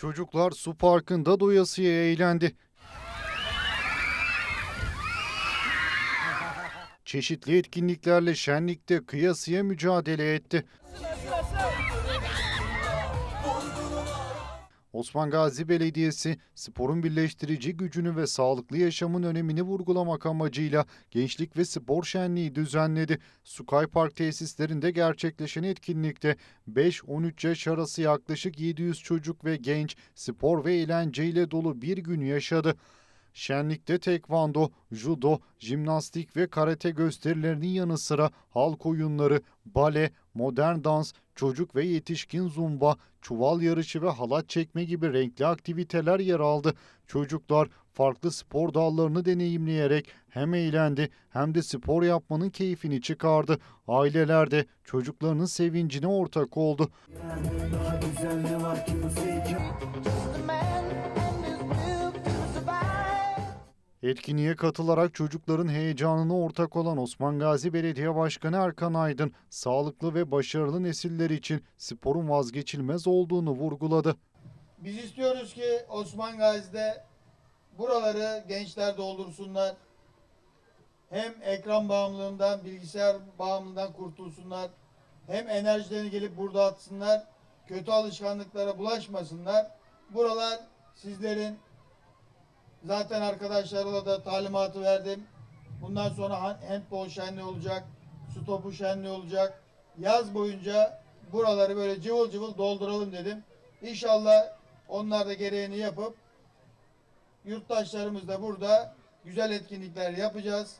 Çocuklar su parkında doyasıya eğlendi. Çeşitli etkinliklerle şenlikte kıyasıya mücadele etti. Osman Gazi Belediyesi sporun birleştirici gücünü ve sağlıklı yaşamın önemini vurgulamak amacıyla Gençlik ve Spor Şenliği düzenledi. Sukay Park tesislerinde gerçekleşen etkinlikte 5-13 yaş arası yaklaşık 700 çocuk ve genç spor ve eğlenceyle dolu bir gün yaşadı. Şenlikte tekvando, judo, jimnastik ve karate gösterilerinin yanı sıra halk oyunları, bale, modern dans, çocuk ve yetişkin zumba, çuval yarışı ve halat çekme gibi renkli aktiviteler yer aldı. Çocuklar farklı spor dallarını deneyimleyerek hem eğlendi hem de spor yapmanın keyfini çıkardı. Aileler de çocuklarının sevincine ortak oldu. Daha güzel ne var ki bu sevgi Etkinliğe katılarak çocukların heyecanına ortak olan Osman Gazi Belediye Başkanı Erkan Aydın, sağlıklı ve başarılı nesiller için sporun vazgeçilmez olduğunu vurguladı. Biz istiyoruz ki Osman Gazi'de buraları gençler doldursunlar. Hem ekran bağımlılığından, bilgisayar bağımlılığından kurtulsunlar. Hem enerjilerini gelip burada atsınlar. Kötü alışkanlıklara bulaşmasınlar. Buralar sizlerin zaten arkadaşlarla da talimatı verdim. Bundan sonra han- handball şenliği olacak, su topu şenliği olacak. Yaz boyunca buraları böyle cıvıl cıvıl dolduralım dedim. İnşallah onlar da gereğini yapıp yurttaşlarımız da burada güzel etkinlikler yapacağız.